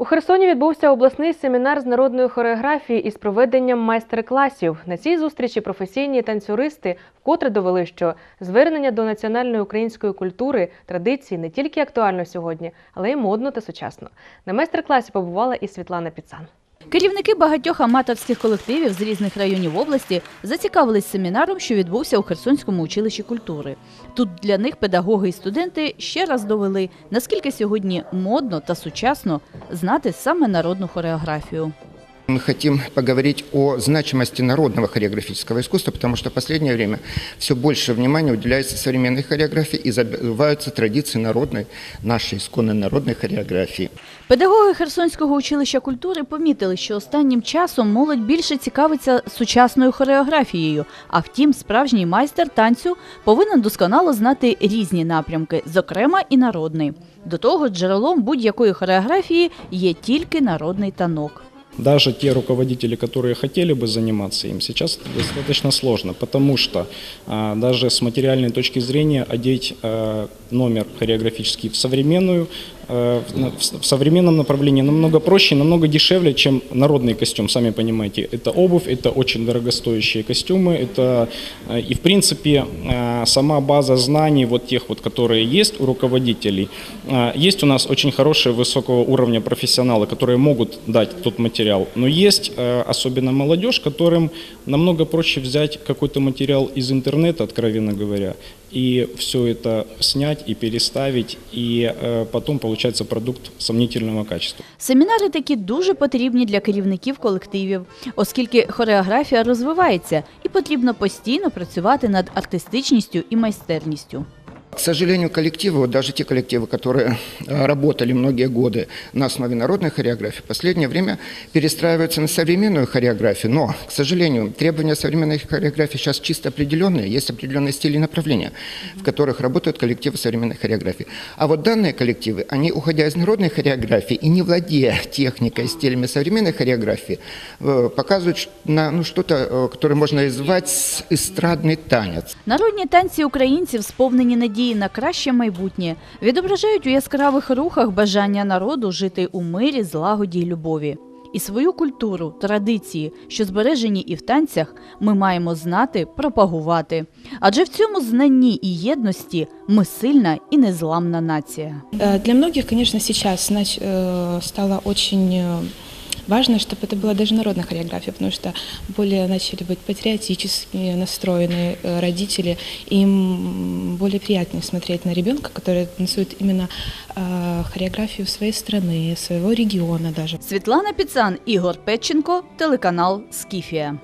У Херсоні відбувся обласний семінар з народної хореографії із проведенням майстер-класів. На цій зустрічі професійні танцюристи вкотре довели, що звернення до національної української культури традиції не тільки актуально сьогодні, але й модно та сучасно. На майстер-класі побувала і Світлана Піцан. Керівники багатьох аматорських колективів з різних районів області зацікавились семінаром, що відбувся у Херсонському училищі культури. Тут для них педагоги і студенти ще раз довели, наскільки сьогодні модно та сучасно знати саме народну хореографію. Мы хотим поговорить о значимости народного хореографического искусства, потому что в последнее время все больше внимания уделяется современной хореографии и забываются традиции народной, нашей исконной народной хореографии. Педагоги Херсонського училища культури помітили, що останнім часом молодь більше цікавиться сучасною хореографією. А втім, справжній майстер танцю повинен досконало знати різні напрямки, зокрема і народний. До того джерелом будь-якої хореографії є тільки народний танок. Даже те руководители, которые хотели бы заниматься им, сейчас это достаточно сложно, потому что а, даже с материальной точки зрения одеть а, номер хореографический в современную, а, на- в современном направлении намного проще, намного дешевле, чем народный костюм. Сами понимаете, это обувь, это очень дорогостоящие костюмы, это а, и в принципе а, сама база знаний вот тех вот, которые есть у руководителей. Есть у нас очень хорошие высокого уровня профессионалы, которые могут дать тот материал, но есть э, особенно молодежь, которым намного проще взять какой-то материал из интернета, откровенно говоря, и все это снять и переставить, и э, потом получается продукт сомнительного качества. Семінари такі дуже потрібні для керівників колективів, оскільки хореографія розвивається і потрібно постійно працювати над артистичністю і майстерністю. К сожалению, коллективы, вот даже те коллективы, которые э, работали многие годы на основе народной хореографии, в последнее время перестраиваются на современную хореографию. Но, к сожалению, требования современной хореографии сейчас чисто определенные. Есть определенные стили и направления, в которых работают коллективы современной хореографии. А вот данные коллективы, они, уходя из народной хореографии и не владея техникой, стилями современной хореографии, э, показывают ш- на, ну, что-то, э, которое можно назвать с- эстрадный танец. Народні танці українців, сповнені надії на краще майбутнє, відображають у яскравих рухах бажання народу жити у мирі, злагоді й любові. І свою культуру, традиції, що збережені і в танцях, ми маємо знати, пропагувати. Адже в цьому знанні і єдності ми сильна і незламна нація. Э, Для многих, конечно, сейчас нач- э, стало очень э, важно, чтобы это была даже народная хореография, потому что более начали быть патриотически настроенные э, родители, им более приятнее смотреть на ребенка, который танцует именно э, хореографию своей страны, своего региона даже. Світлана Піцан, Ігор Петченко, телеканал Скіфія.